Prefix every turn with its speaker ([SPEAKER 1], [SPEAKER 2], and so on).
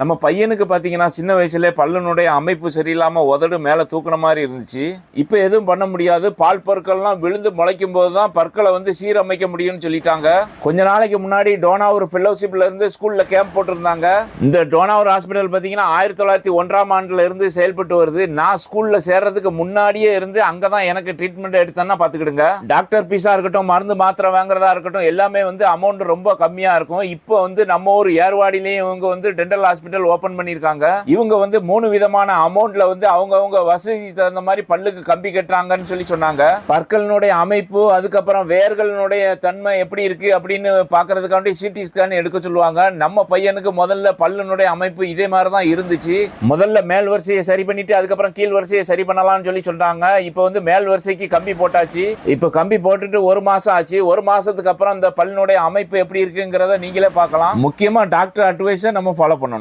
[SPEAKER 1] நம்ம பையனுக்கு பார்த்தீங்கன்னா சின்ன வயசுல பல்லனுடைய அமைப்பு சரியில்லாமல் உதடு மேலே தூக்குன மாதிரி இருந்துச்சு. இப்போ எதுவும் பண்ண முடியாது. பால் பற்கள்லாம் விழுந்து முளைக்கும் போது தான் பற்களை வந்து சீரமைக்க முடியும்னு சொல்லிட்டாங்க. கொஞ்ச நாளைக்கு முன்னாடி டோனாவூர் ஃபெல்லோஷிப்ல இருந்து ஸ்கூல்ல கேம்ப் போட்டிருந்தாங்க. இந்த டோனாவூர் ஹாஸ்பிட்டல் பார்த்தீங்கன்னா ஆயிரத்தி தொள்ளாயிரத்தி ஒன்றாம் ஆண்டுல இருந்து செயல்பட்டு வருது. நான் ஸ்கூல்ல சேர்றதுக்கு முன்னாடியே இருந்து அங்கே தான் எனக்கு ட்ரீட்மெண்ட் எடுத்தேன்னா பார்த்துக்கிடுங்க டாக்டர் பீஸாக இருக்கட்டும் மருந்து மாத்திரை வாங்குறதா இருக்கட்டும் எல்லாமே வந்து அமௌண்ட் ரொம்ப கம்மியாக இருக்கும். இப்போ வந்து நம்ம ஊர் ஏர்வாடிலையும் இவங்க வந்து டென்டல் ஹாஸ்பிட்டல் ஓப்பன் பண்ணியிருக்காங்க. இவங்க வந்து மூணு விதமான அமௌண்ட்ல வந்து அவங்கவுங்க வசதி தகுந்த மாதிரி பல்லுக்கு கம்பி கட்டுறாங்கன்னு சொல்லி சொன்னாங்க. பற்களினுடைய அமைப்பு அதுக்கப்புறம் வேர்களினுடைய தன்மை எப்படி இருக்கு அப்படின்னு பார்க்கறதுக்காண்டி சிடி ஸ்கேன் எடுக்க சொல்லுவாங்க. நம்ம பையனுக்கு முதல்ல பல்லுனுடைய அமைப்பு இதே மாதிரி தான் இருந்துச்சு. முதல்ல மேல் வரிசையை சரி பண்ணிட்டு அதுக்கப்புறம் கீழ் வரிசையை சரி பண்ணலாம்னு சொல்லி சொல்றாங்க. இப்போ வந்து மேல் வரிசைக்கு கம்பி போட்டாச்சு. இப்போ கம்பி போட்டுட்டு ஒரு மாசம் ஆச்சு. ஒரு மாசத்துக்கு அப்புறம் இந்த பல்லினுடைய அமைப்பு எப்படி இருக்குங்கிறத நீங்களே பார்க்கலாம். முக்கியமா டாக்டர் அட்வைஸை நம்ம ஃபாலோ பண்ணணும்.